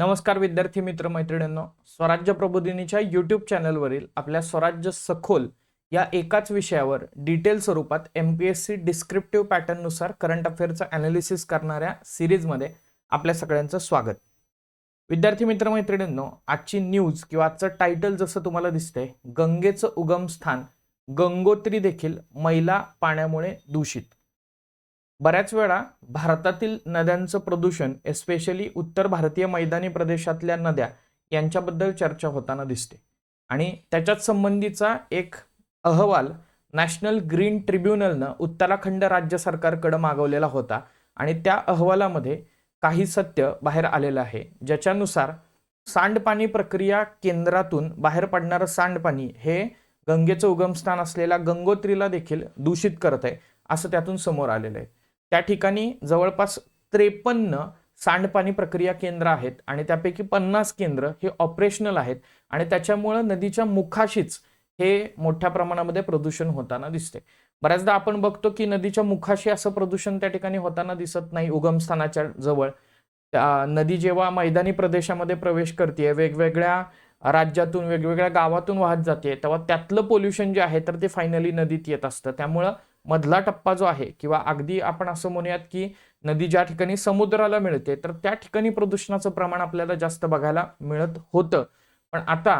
नमस्कार विद्यार्थी मित्र मैत्रिणींनो. स्वराज्य प्रबोधिनीच्या यूट्यूब चॅनलवरील आपल्या स्वराज्य सखोल या एकाच विषयावर डिटेल स्वरूपात M P S C descriptive पॅटर्ननुसार current अफेअरचं अनालिसिस करणाऱ्या सिरीजमध्ये आपल्या सगळ्यांचं स्वागत. विद्यार्थी मित्र मैत्रिणींनो आजची न्यूज किंवा आजचं टायटल जसं तुम्हाला दिसतंय गंगेचं उगमस्थान गंगोत्री देखील मैला पाण्यामुळे दूषित. बऱ्याच वेळा भारतातील नद्यांचं प्रदूषण एस्पेशली उत्तर भारतीय मैदानी प्रदेशातल्या नद्या यांच्याबद्दल चर्चा होताना दिसते. आणि त्याच्याच संबंधीचा एक अहवाल नॅशनल ग्रीन ट्रिब्युनलनं उत्तराखंड राज्य सरकारकडं मागवलेला होता. आणि त्या अहवालामध्ये काही सत्य बाहेर आलेलं आहे. ज्याच्यानुसार सांडपाणी प्रक्रिया केंद्रातून बाहेर पडणारं सांडपाणी हे गंगेचं उगमस्थान असलेल्या गंगोत्रीला देखील दूषित करत आहे असं त्यातून समोर आलेलं आहे. त्या ठिकाणी जवळपास त्रेपन्न सांडपाणी प्रक्रिया केंद्र आहेत आणि त्यापैकी पन्नास केंद्र हे ऑपरेशनल आहेत आणि त्याच्यामुळं नदीच्या मुखाशीच हे मोठ्या प्रमाणामध्ये प्रदूषण होताना दिसते. बऱ्याचदा आपण बघतो की नदीच्या मुखाशी असं प्रदूषण त्या ठिकाणी होताना दिसत नाही उगमस्थानाच्या जवळ. त्या नदी जेव्हा मैदानी प्रदेशामध्ये प्रवेश करते वेगवेगळ्या राज्यातून वेगवेगळ्या गावातून वाहत जाते तेव्हा त्यातलं पोल्युशन जे आहे तर ते फायनली नदीत येत असतं. त्यामुळं मधला टप्पा जो आहे किंवा अगदी आपण असं म्हणूयात की नदी ज्या ठिकाणी समुद्राला मिळते तर त्या ठिकाणी प्रदूषणाचं प्रमाण आपल्याला जास्त बघायला मिळत होतं. पण आता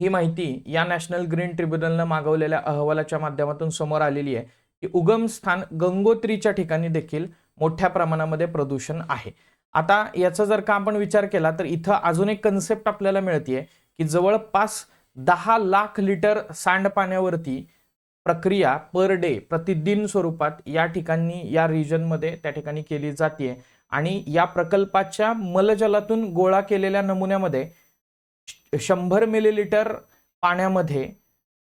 ही माहिती या नॅशनल ग्रीन ट्रिब्युनलनं मागवलेल्या अहवालाच्या माध्यमातून समोर आलेली आहे की उगमस्थान गंगोत्रीच्या ठिकाणी देखील मोठ्या प्रमाणामध्ये प्रदूषण आहे. आता याचा जर का आपण विचार केला तर इथं अजून एक कन्सेप्ट आपल्याला मिळते की जवळपास दहा लाख लिटर सांडपाण्यावरती प्रक्रिया पर डे प्रतिदिन स्वरूपात या ठिकाणी या रिजनमध्ये त्या ठिकाणी केली जाते. आणि या प्रकल्पाच्या मलजलातून गोळा केलेल्या नमुन्यामध्ये शंभर मिलीलिटर पाण्यामध्ये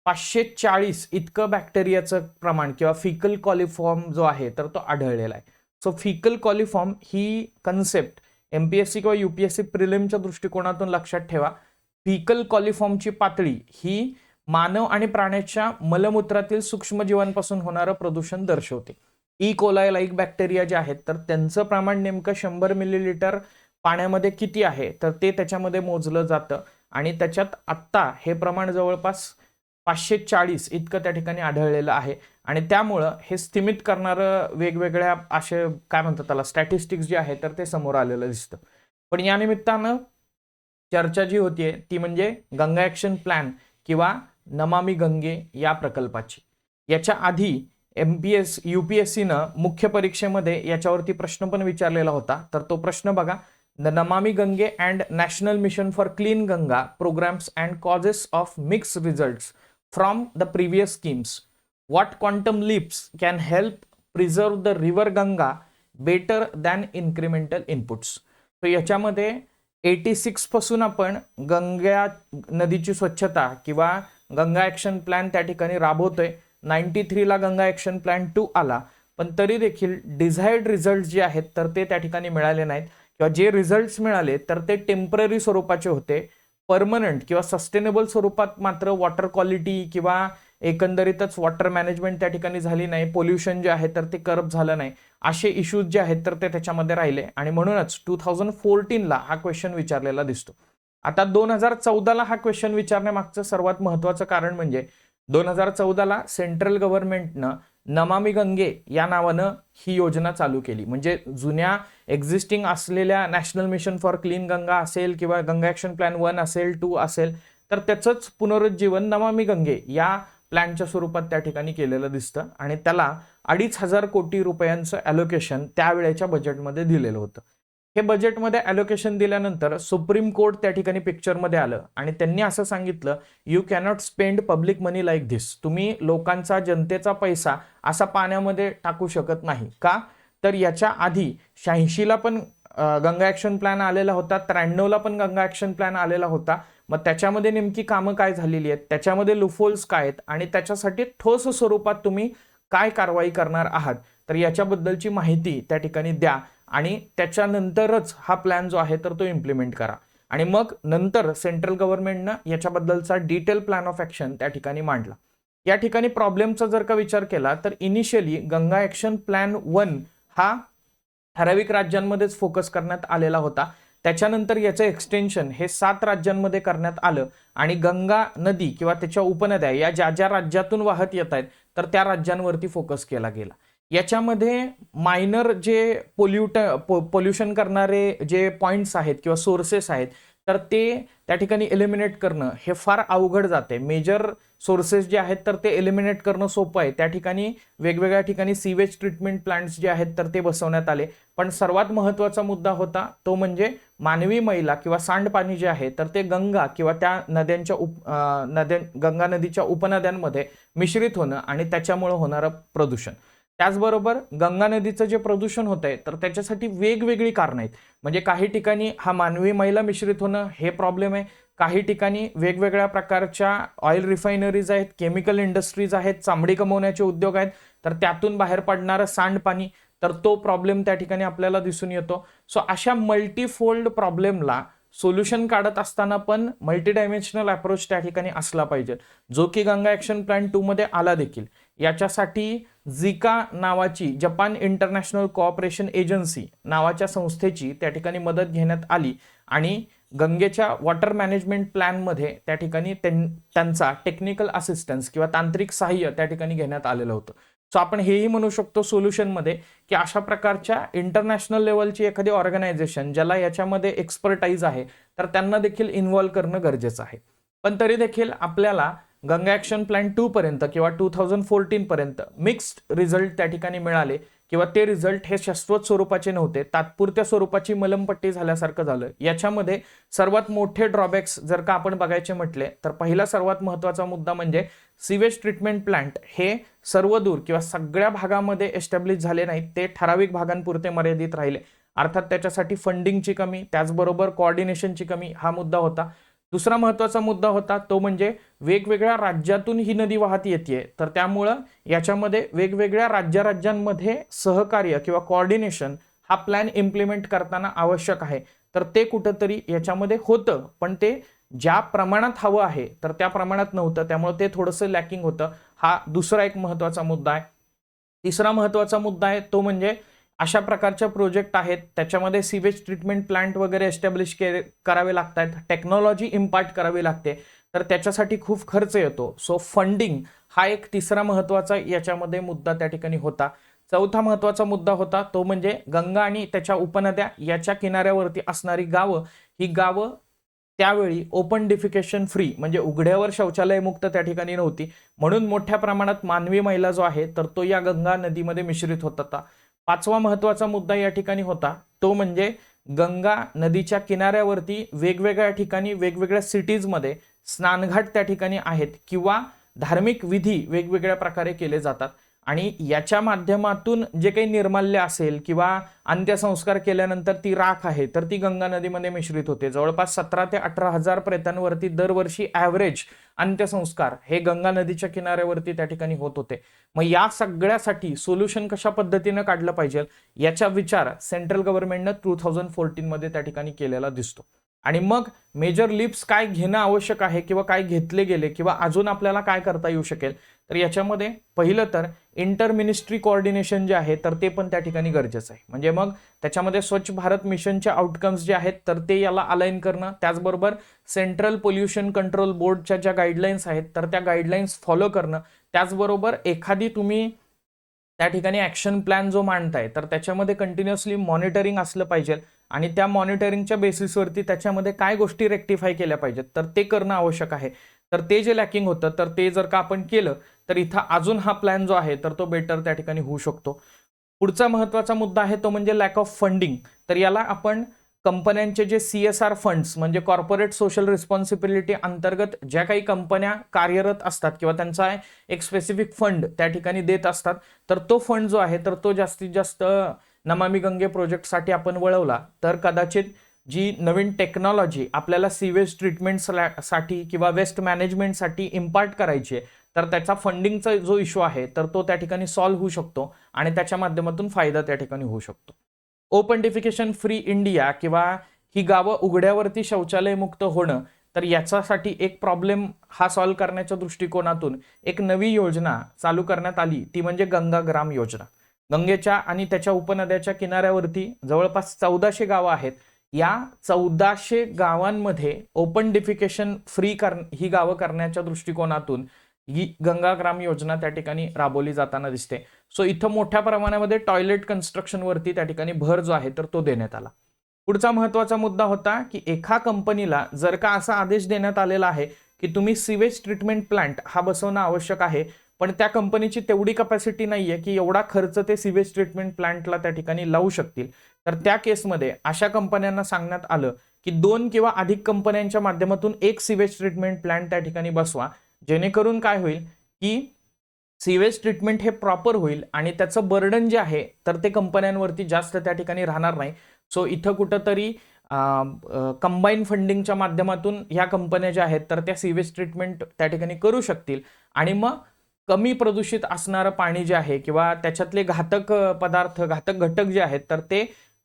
पाचशे चाळीस इतकं बॅक्टेरियाचं प्रमाण किंवा फिकल कॉलिफॉर्म जो आहे तर तो आढळलेला आहे. सो फिकल कॉलिफॉर्म ही concept M P S C किंवा यू पी एस सी प्रिलिमच्या दृष्टिकोनातून लक्षात ठेवा. फिकल कॉलिफॉर्मची पातळी ही मानव आणि प्राण्याच्या मलमूत्रातील सूक्ष्मजीवांपासून होणारं प्रदूषण दर्शवते. ई कोलाय लाईक बॅक्टेरिया जे आहेत तर त्यांचं प्रमाण नेमकं शंभर मिलीलिटर पाण्यामध्ये किती आहे तर ते त्याच्यामध्ये मोजलं जातं. आणि त्याच्यात आत्ता हे प्रमाण जवळपास पाचशे चाळीस इतकं त्या ठिकाणी आढळलेलं आहे. आणि त्यामुळं हे स्थिमित करणारं वेगवेगळ्या असे काय म्हणतात त्याला स्टॅटिस्टिक्स जे आहे तर ते समोर आलेलं दिसतं. पण या निमित्तानं चर्चा जी होतीये ती म्हणजे गंगा ॲक्शन प्लॅन किंवा नमामी गंगे या प्रकल्पाची. याच्या आधी M P S U P S सीनं मुख्य परीक्षेमध्ये याच्यावरती प्रश्न पण विचारलेला होता. तर तो प्रश्न बघा. The Namami Gange and national mission for clean Ganga programs and causes of mixed results from the previous schemes what quantum leaps can help preserve the river Ganga better than incremental inputs तर याच्यामध्ये eighty सिक्सपासून आपण गंगा नदीची स्वच्छता किंवा Ganga action plan त्या ठिकाणी राबवतोय. Ninety थ्रीला गंगा ॲक्शन प्लॅन टू आला. पण तरी देखील डिझायर्ड रिझल्ट जे आहेत तर ते त्या ठिकाणी मिळाले नाहीत. किंवा जे रिझल्ट्स मिळाले तर ते टेंपररी स्वरूपाचे होते. परमनंट किंवा सस्टेनेबल स्वरूपात मात्र वॉटर क्वालिटी किंवा एकंदरीतच वॉटर मॅनेजमेंट त्या ठिकाणी झाली नाही. पोल्युशन जे आहे तर ते करप झालं नाही. असे इश्यूज जे आहेत तर ते त्याच्यामध्ये राहिले. आणि म्हणूनच टू थाउजंड फोर्टीनला हा क्वेश्चन विचारलेला दिसतो. आता दोन हजार चौदाला हा क्वेश्चन विचारण्यामागचं सर्वात महत्वाचं कारण म्हणजे दोन हजार चौदाला सेंट्रल गव्हर्नमेंटनं नमामी गंगे या नावानं ही योजना चालू केली. म्हणजे जुन्या एक्झिस्टिंग असलेल्या national mission for clean Ganga असेल किंवा गंगा ॲक्शन प्लॅन वन असेल टू असेल तर त्याचंच पुनरुज्जीवन नमामी गंगे या प्लॅनच्या स्वरूपात त्या ठिकाणी केलेलं दिसतं आणि त्याला अडीच हजार कोटी रुपयांचं ॲलोकेशन त्यावेळेच्या बजेटमध्ये दिलेलं होतं. हे बजेटमध्ये ॲलोकेशन दिल्यानंतर सुप्रीम कोर्ट त्या ठिकाणी पिक्चरमध्ये आलं. आणि त्यांनी असं सांगितलं you cannot spend public money like this तुम्ही लोकांचा जनतेचा पैसा असा पाण्यामध्ये टाकू शकत नाही. का? तर याच्या आधी शहाऐंशीला पण गंगा ॲक्शन प्लॅन आलेला होता. त्र्याण्णवला पण गंगा ॲक्शन प्लॅन आलेला होता. मग त्याच्यामध्ये नेमकी कामं काय झालेली आहेत? त्याच्यामध्ये लुफोल्स काय आहेत? आणि त्याच्यासाठी ठोस स्वरूपात तुम्ही काय कारवाई करणार आहात? तर याच्याबद्दलची माहिती त्या ठिकाणी द्या. आणि त्याच्यानंतरच हा प्लॅन जो आहे तर तो इम्प्लिमेंट करा. आणि मग नंतर सेंट्रल गव्हर्नमेंटनं याच्याबद्दलचा डिटेल प्लॅन ऑफ ॲक्शन त्या ठिकाणी मांडला. या ठिकाणी प्रॉब्लेमचा जर का विचार केला तर initially Ganga action plan one हा ठराविक राज्यांमध्येच फोकस करण्यात आलेला होता. त्याच्यानंतर याचं एक्सटेन्शन हे सात राज्यांमध्ये करण्यात आलं. आणि गंगा नदी किंवा त्याच्या उपनद्या या ज्या ज्या राज्यातून वाहत येत आहेत तर त्या राज्यांवरती फोकस केला गेला. याच्यामध्ये मायनर जे पोल्युट पोल्युशन करणारे जे पॉईंट्स आहेत किंवा सोर्सेस आहेत तर ते त्या ठिकाणी एलिमिनेट करणं हे फार अवघड जाते मेजर सोर्सेस जे आहेत तर ते एलिमिनेट करणं सोपं आहे. त्या ठिकाणी वेगवेगळ्या ठिकाणी सीवेज ट्रीटमेंट प्लांट्स जे आहेत तर ते बसवण्यात आले. पण सर्वात महत्त्वाचा मुद्दा होता तो म्हणजे मानवी मैला किंवा सांडपाणी जे आहे तर ते गंगा किंवा त्या नद्यांच्या उप नद्यां नद्या गंगा नदीच्या उपनद्यांमध्ये मिश्रित होणं आणि त्याच्यामुळं होणारं प्रदूषण. त्याचबरोबर गंगा नदीचं जे प्रदूषण होत आहे तर त्याच्यासाठी वेगवेगळी कारणं आहेत. म्हणजे काही ठिकाणी हा मानवी मैला मिश्रित होणं हे प्रॉब्लेम आहे. काही ठिकाणी वेगवेगळ्या प्रकारच्या ऑइल रिफायनरीज आहेत केमिकल इंडस्ट्रीज आहेत चामडी कमवण्याचे उद्योग आहेत. तर त्यातून बाहेर पडणारं सांडपाणी तर तो प्रॉब्लेम त्या ठिकाणी आपल्याला दिसून येतो. सो अशा मल्टीफोल्ड प्रॉब्लेमला सोल्युशन काढत असताना पण मल्टी डायमेन्शनल अप्रोच त्या ठिकाणी असला पाहिजे. जो की गंगा ॲक्शन प्लॅन टूमध्ये आला देखील. याच्यासाठी झिका नावाची जपान इंटरनॅशनल कोऑपरेशन एजन्सी नावाच्या संस्थेची त्या ठिकाणी मदत घेण्यात आली आणि गंगेच्या वॉटर मॅनेजमेंट प्लॅनमध्ये त्या ठिकाणी त्यां- त्यांचा टेक्निकल असिस्टन्स किंवा तांत्रिक सहाय्य त्या ठिकाणी घेण्यात आलेलं होतं. सो आपण हेही म्हणू शकतो सोल्युशनमध्ये की अशा प्रकारच्या इंटरनॅशनल लेवलची एखादी ऑर्गनायझेशन ज्याला याच्यामध्ये एक्सपर्टाईज आहे तर त्यांना देखील इन्व्हॉल्व्ह करणं गरजेचं आहे. पण तरी देखील आपल्याला गंगा ॲक्शन प्लॅन टू पर्यंत किंवा टू थाउजंड फोर्टीन पर्यंत मिक्स्ड रिझल्ट त्या ठिकाणी मिळाले किंवा ते रिझल्ट हे शाश्वत स्वरूपाचे नव्हते तात्पुरत्या स्वरूपाची मलमपट्टी झाल्यासारखं झालं. याच्यामध्ये सर्वात मोठे ड्रॉबॅक्स जर का आपण बघायचे म्हटले तर पहिला सर्वात महत्त्वाचा मुद्दा म्हणजे सिवेज ट्रीटमेंट प्लांट हे सर्व दूर किंवा सगळ्या भागामध्ये एस्टॅब्लिश झाले नाहीत ते ठराविक भागांपुरते मर्यादित राहिले. अर्थात त्याच्यासाठी फंडिंगची कमी त्याचबरोबर कोऑर्डिनेशनची कमी हा मुद्दा होता. दुसरा महत्त्वाचा मुद्दा होता तो म्हणजे वेगवेगळ्या राज्यातून ही नदी वाहत येते तर त्यामुळं याच्यामध्ये वेगवेगळ्या राज्या राज्यांमध्ये सहकार्य किंवा कॉर्डिनेशन हा प्लॅन इम्प्लिमेंट करताना आवश्यक आहे. तर ते कुठंतरी याच्यामध्ये होतं पण ते ज्या प्रमाणात हवं आहे तर त्या प्रमाणात नव्हतं. त्यामुळे ते थोडंसं लॅकिंग होतं. हा दुसरा एक महत्त्वाचा मुद्दा आहे. तिसरा महत्त्वाचा मुद्दा आहे तो म्हणजे अशा प्रकारच्या प्रोजेक्ट आहेत. त्याच्यामध्ये सिवेज ट्रीटमेंट प्लांट वगैरे एस्टॅब्लिश के करावे लागतात टेक्नॉलॉजी इम्पार्ट करावी लागते. तर त्याच्यासाठी खूप खर्च येतो. सो फंडिंग हा एक तिसरा महत्त्वाचा याच्यामध्ये मुद्दा त्या ठिकाणी होता. चौथा महत्त्वाचा मुद्दा होता तो म्हणजे गंगा आणि त्याच्या उपनद्या याच्या किनाऱ्यावरती असणारी गावं ही गावं त्यावेळी ओपन डिफिकेशन फ्री म्हणजे उघड्यावर शौचालय मुक्त त्या ठिकाणी नव्हती. म्हणून मोठ्या प्रमाणात मानवी महिला जो आहे तर तो या गंगा नदीमध्ये मिश्रित होत होता. पाचवा महत्त्वाचा मुद्दा या ठिकाणी होता. तो म्हणजे गंगा नदीच्या किनाऱ्यावरती वेगवेगळ्या ठिकाणी वेगवेगळ्या सिटीजमध्ये स्नानघाट त्या ठिकाणी आहेत किंवा धार्मिक विधी वेगवेगळ्या प्रकारे केले जातात. आणि याच्या माध्यमातून जे काही निर्माल्य असेल किंवा अंत्यसंस्कार केल्यानंतर ती राख आहे तर ती गंगा नदीमध्ये मिश्रित होते. जवळपास सतरा ते अठरा हजार प्रेतांवरती दरवर्षी ॲव्हरेज अंत्यसंस्कार हे गंगा नदीच्या किनाऱ्यावरती त्या ठिकाणी होत होते. मग या सगळ्यासाठी सोल्युशन कशा पद्धतीनं काढलं पाहिजे? याचा विचार सेंट्रल गव्हर्नमेंटनं टू थाउजंड फोर्टीनमध्ये त्या ठिकाणी केलेला दिसतो. आणि मग मेजर लिप्स काय घेणं आवश्यक आहे किंवा काय घेतले गेले किंवा अजून आपल्याला काय करता येऊ शकेल तर याच्यामध्ये पहिलं तर इंटर मिनिस्ट्री कोऑर्डिनेशन जे आहे तर ते पण त्या ठिकाणी गरजेचं आहे. म्हणजे मग त्याच्यामध्ये स्वच्छ भारत मिशनचे आउटकम्स जे आहेत तर ते याला अलाइन करणं त्याचबरोबर सेंट्रल पोल्युशन कंट्रोल बोर्डच्या ज्या गाईडलाईन्स आहेत तर त्या गाईडलाईन्स फॉलो करणं त्याचबरोबर एखादी तुम्ही त्या ठिकाणी ॲक्शन प्लॅन जो मांडताय तर त्याच्यामध्ये कंटिन्युअसली मॉनिटरिंग असलं पाहिजे. आणि त्या मॉनिटरिंगच्या बेसिसवरती त्याच्यामध्ये काय गोष्टी रेक्टिफाय केल्या पाहिजेत? तर ते करणं आवश्यक आहे. तर ते जे लॅकिंग होतं तर ते जर का आपण केलं तर इथं अजून हा प्लॅन जो आहे तर तो बेटर त्या ठिकाणी होऊ शकतो. पुढचा महत्त्वाचा मुद्दा आहे तो म्हणजे लॅक ऑफ फंडिंग तर याला आपण कंपन्यांचे जे सी एस आर फंड्स म्हणजे कॉर्पोरेट सोशल रिस्पॉन्सिबिलिटी अंतर्गत ज्या काही कंपन्या कार्यरत असतात किंवा त्यांचा एक स्पेसिफिक फंड त्या ठिकाणी देत असतात तर तो फंड जो आहे तर तो जास्तीत जास्त नमामी गंगे प्रोजेक्टसाठी आपण वळवला तर कदाचित जी नवीन टेक्नॉलॉजी आपल्याला सीवेज ट्रीटमेंटसाठी किंवा वेस्ट मॅनेजमेंटसाठी इम्पार्ट करायची आहे तर त्याचा फंडिंगचा जो इश्यू आहे तर तो त्या ठिकाणी सॉल्व्ह होऊ शकतो आणि त्याच्या माध्यमातून फायदा त्या ठिकाणी होऊ शकतो. ओपन डिफिकेशन फ्री इंडिया किंवा ही गावं उघड्यावरती शौचालय मुक्त होणं तर याच्यासाठी एक प्रॉब्लेम हा सॉल्व्ह करण्याच्या दृष्टिकोनातून एक नवी योजना चालू करण्यात आली ती म्हणजे गंगा ग्राम योजना. गंगेच्या आणि त्याच्या उपनद्याच्या किनाऱ्यावरती जवळपास चौदाशे गावं आहेत. या चौदाशे गावांमध्ये ओपन डिफिकेशन फ्री कर ही गावं करण्याच्या दृष्टिकोनातून ही गंगाग्राम योजना त्या ठिकाणी राबवली जाताना दिसते. सो इथं मोठ्या प्रमाणामध्ये टॉयलेट कन्स्ट्रक्शनवरती त्या ठिकाणी भर जो आहे तर तो देण्यात आला. पुढचा महत्त्वाचा मुद्दा होता की एका कंपनीला जर का असा आदेश देण्यात आलेला आहे की तुम्ही सिवेज ट्रीटमेंट प्लांट हा बसवणं आवश्यक आहे पण त्या कंपनीची तेवढी कपॅसिटी नाही आहे की एवढा खर्च ते सिवेज ट्रीटमेंट प्लांटला त्या ठिकाणी लावू शकतील. तर त्या केसमध्ये अशा कंपन्यांना सांगण्यात आलं की दोन किंवा अधिक कंपन्यांच्या माध्यमातून एक सिवेज ट्रीटमेंट प्लांट त्या ठिकाणी बसवा. जेणेकरून काय होईल की सिवेज ट्रीटमेंट हे प्रॉपर होईल आणि त्याचं बर्डन जे आहे तर ते कंपन्यांवरती जास्त त्या ठिकाणी राहणार नाही. सो इथं कुठंतरी कंबाईन फंडिंगच्या माध्यमातून ह्या कंपन्या ज्या आहेत तर त्या सिवेज ट्रीटमेंट त्या ठिकाणी करू शकतील. आणि मग कमी प्रदूषित असणारं पाणी जे आहे किंवा त्याच्यातले घातक पदार्थ घातक घटक जे आहेत तर ते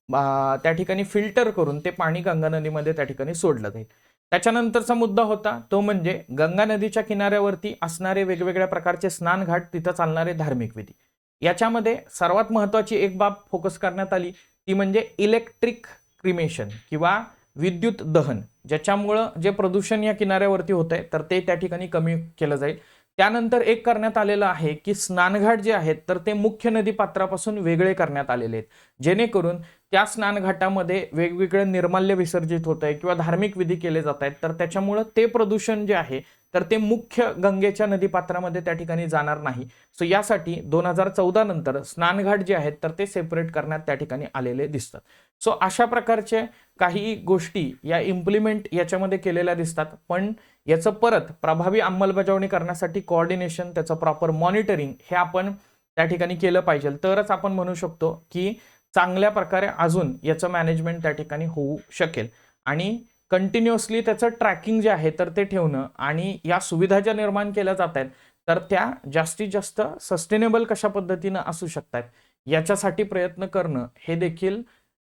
त्या ठिकाणी फिल्टर करून ते पाणी गंगा नदीमध्ये त्या ठिकाणी सोडलं जाईल. त्याच्यानंतरचा मुद्दा होता तो म्हणजे गंगा नदीच्या किनाऱ्यावरती असणारे वेगवेगळ्या प्रकारचे स्नानघाट तिथं चालणारे धार्मिक विधी. याच्यामध्ये सर्वात महत्वाची एक बाब फोकस करण्यात आली ती म्हणजे इलेक्ट्रिक क्रिमेशन किंवा विद्युत दहन ज्याच्यामुळं जे प्रदूषण या किनाऱ्यावरती होत आहे तर ते त्या ठिकाणी कमी केलं जाईल. त्यानंतर एक करण्यात आलेलं आहे की स्नानघाट जे आहेत तर ते मुख्य नदी पात्रापासून वेगळे करण्यात आलेले आहेत. जेणेकरून त्या स्नानघाटामध्ये वेगवेगळे निर्माल्य विसर्जित होत आहे किंवा धार्मिक विधी केले जात आहेत तर त्याच्यामुळं ते प्रदूषण जे आहे तर ते मुख्य गंगेच्या नदीपात्रामध्ये त्या ठिकाणी जाणार नाही. सो यासाठी दोन हजार चौदा नंतर स्नानघाट जे आहेत तर ते सेपरेट करण्यात त्या ठिकाणी आलेले दिसतात. सो अशा प्रकारचे काही गोष्टी या इम्प्लिमेंट याच्यामध्ये केलेल्या दिसतात. पण याचं परत प्रभावी अंमलबजावणी करण्यासाठी कोऑर्डिनेशन त्याचं प्रॉपर मॉनिटरिंग हे आपण त्या ठिकाणी केलं पाहिजे. तरच आपण म्हणू शकतो की चांगल्या प्रकारे अजून याचं मॅनेजमेंट त्या ठिकाणी होऊ शकेल. आणि कंटिन्युअसली त्याचं ट्रॅकिंग जे आहे तर ते ठेवणं आणि या सुविधा ज्या निर्माण केल्या जात आहेत तर त्या जास्तीत जास्त सस्टेनेबल कशा पद्धतीनं असू शकतात याच्यासाठी प्रयत्न करणं हे देखील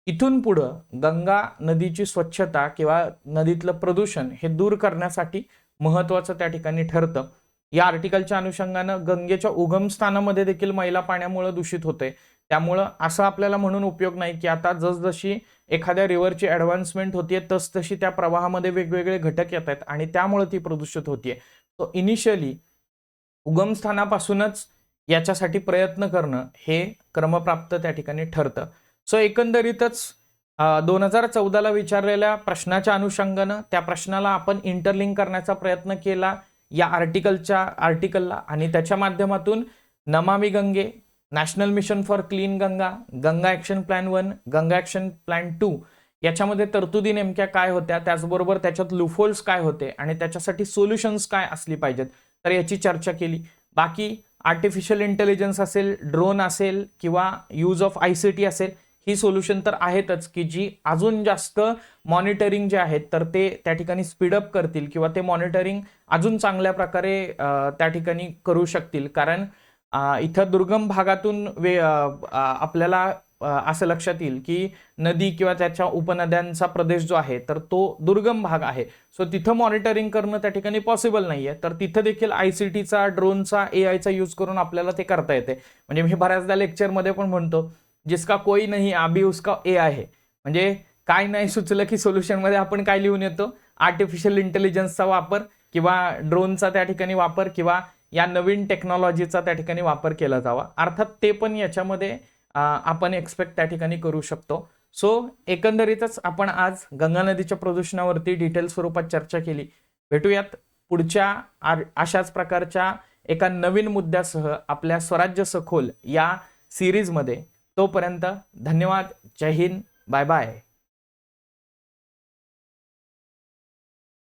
इथून पुढं गंगा नदीची स्वच्छता किंवा नदीतलं प्रदूषण हे दूर करण्यासाठी महत्त्वाचं त्या ठिकाणी ठरतं. या आर्टिकलच्या अनुषंगानं गंगेच्या उगमस्थानामध्ये देखील मैला पाण्यामुळे दूषित होते त्यामुळं असं आपल्याला म्हणून उपयोग नाही की आता जसजशी एखाद्या रिव्हरची ॲडव्हान्समेंट होतीये तसतशी त्या प्रवाहामध्ये वेगवेगळे घटक येत आहेत आणि त्यामुळे ती प्रदूषित होतीये. तो इनिशियली उगमस्थानापासूनच याच्यासाठी प्रयत्न करणं हे क्रमप्राप्त त्या ठिकाणी ठरतं. सो एकंदरीतच दोन हजार चौदाला विचारलेल्या प्रश्नाच्या अनुषंगानं त्या प्रश्नाला आपण इंटरलिंक करण्याचा प्रयत्न केला. या आर्टिकलच्या आर्टिकलला आणि त्याच्या माध्यमातून Namami Gange national mission for clean Ganga Ganga action plan one Ganga action plan two याच्यामध्ये तरतुदी नेमक्या काय होत्या? त्याचबरोबर त्याच्यात लुफोल्स काय होते? आणि त्याच्यासाठी सोल्युशन्स काय असली पाहिजेत? तर याची चर्चा केली. बाकी आर्टिफिशियल इंटेलिजन्स असेल ड्रोन असेल किंवा use of I C T असेल ही सोल्युशन तर आहेतच की जी अजून जास्त मॉनिटरिंग जे आहेत तर ते त्या ठिकाणी स्पीडअप करतील किंवा ते मॉनिटरिंग अजून चांगल्या प्रकारे त्या ठिकाणी करू शकतील. कारण इथं दुर्गम भागातून वे आपल्याला असं लक्षात येईल की नदी किंवा त्याच्या उपनद्यांचा प्रदेश जो आहे तर तो दुर्गम भाग आहे. सो तिथं मॉनिटरिंग करणं त्या ठिकाणी पॉसिबल नाही आहे तर तिथं देखील आय सी टीचा ड्रोनचा ए आयचा यूज करून आपल्याला ते करता येते. म्हणजे मी बऱ्याचदा लेक्चरमध्ये पण म्हणतो जिसका कोई नाही अभी उसका ए आहे. म्हणजे काय नाही सुचलं की सोल्युशनमध्ये आपण काय लिहून येतो? आर्टिफिशियल इंटेलिजन्सचा वापर किंवा ड्रोनचा त्या ठिकाणी वापर किंवा या नवीन टेक्नॉलॉजीचा त्या ठिकाणी वापर केला जावा. अर्थात ते पण याच्यामध्ये आपण एक्सपेक्ट त्या ठिकाणी करू शकतो. सो एकंदरीतच आपण आज गंगा नदीच्या प्रदूषणावरती डिटेल स्वरूपात चर्चा केली. भेटूयात पुढच्या आर- अशाच प्रकारच्या एका नवीन मुद्द्यासह आपल्या स्वराज्य सखोल या सिरीजमध्ये तोपर्यंत धन्यवाद. जय हिंद. Bye bye.